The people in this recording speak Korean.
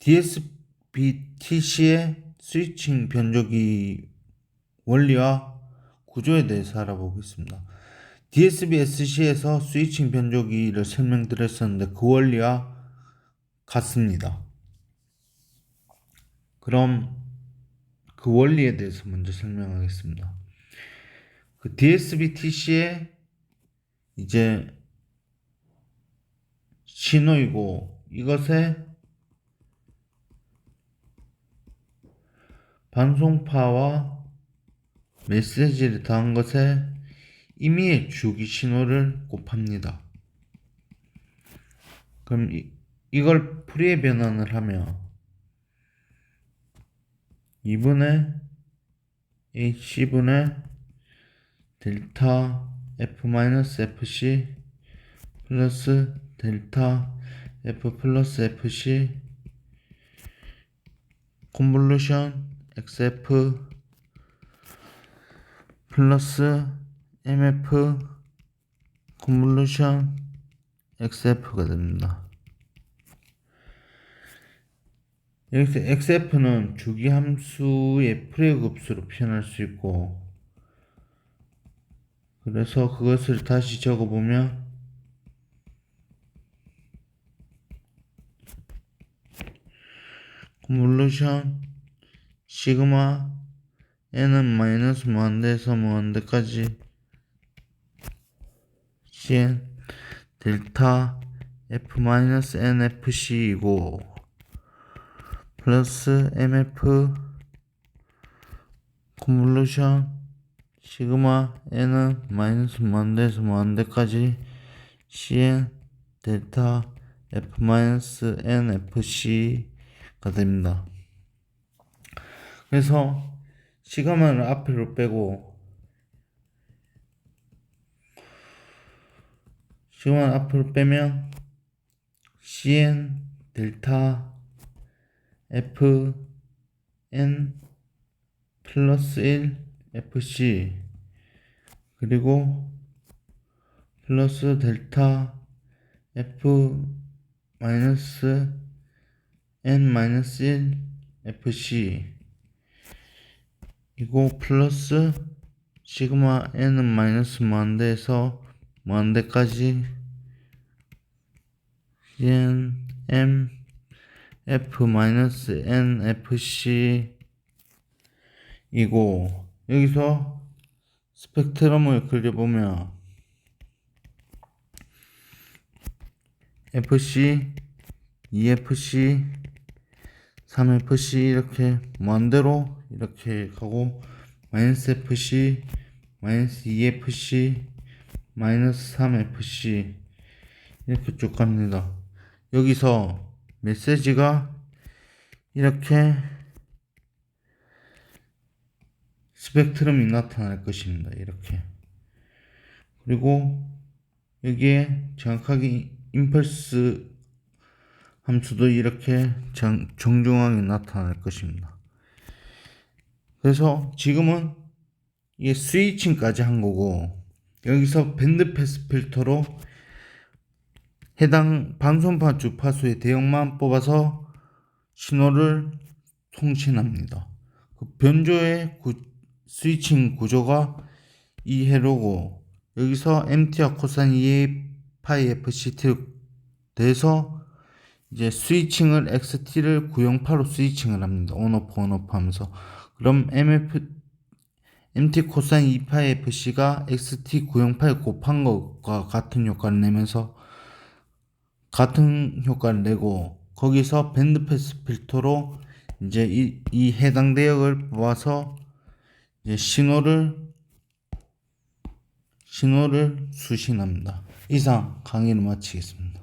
DSP-TC의 스위칭 변조기 원리와 구조에 대해서 알아보겠습니다. DSP-SC에서 스위칭 변조기를 설명드렸었는데 그 원리와 같습니다. 그럼 그 원리에 대해서 먼저 설명하겠습니다. 그 DSP-TC의 이제 신호이고 이것에 방송파와 메시지를 더한 것에 임의의 주기 신호를 곱합니다. 그럼 이, 이걸 풀이의 변환을 하면 2분의 h분의 델타 f-fc 플러스 델타 f 플러스 fc 컨볼루션 xf 플러스 mf 컨볼루션 xf가 됩니다. 여기서 xf는 주기 함수의 프레급수로 표현할 수 있고 그래서 그것을 다시 적어보면 컨볼루션 시그마 n은 마이너스 무한대에서 무한대까지 cn 델타 f 마이너스 nfc이고 플러스 mf 컨볼루션 시그마 n은 마이너스 무한대에서 무한대까지 cn 델타 f 마이너스 nfc가 됩니다. 그래서 시그마를 앞으로 빼고 시그마를 앞으로 빼면 cn 델타 f n 플러스 1 fc. 그리고 플러스 델타 f 마이너스 n 마이너스 1 fc 이거 플러스 시그마 n은 마이너스 무한대에서 무한대까지 n m f 마이너스 n fc 이고 여기서 스펙트럼을 그려보면 fc 2fc 3fc 이렇게 무한대로 이렇게 가고 마이너스 fc 마이너스 2fc 마이너스 3fc 이렇게 쭉 갑니다. 여기서 메시지가 이렇게 스펙트럼이 나타날 것입니다. 이렇게. 그리고 여기에 정확하게 임펄스 함수도 이렇게 정, 정중하게 나타날 것입니다. 그래서 지금은 이게 스위칭까지 한 거고 여기서 밴드 패스 필터로 해당 반손파 주파수의 대역만 뽑아서 신호를 통신합니다. 그 변조의 구, 스위칭 구조가 이 회로고 여기서 MT와 코사인 2A 파이 FCT로 돼서 이제 스위칭을 XT를 908로 스위칭을 합니다. 온오프 온오프 하면서 그럼 MF MT 코사인 2파이 FC가 XT 908 곱한 것과 같은 효과를 내면서 같은 효과를 내고 거기서 밴드 패스 필터로 이제 이, 이 해당 대역을 모아서 이제 신호를 신호를 수신합니다. 이상 강의를 마치겠습니다.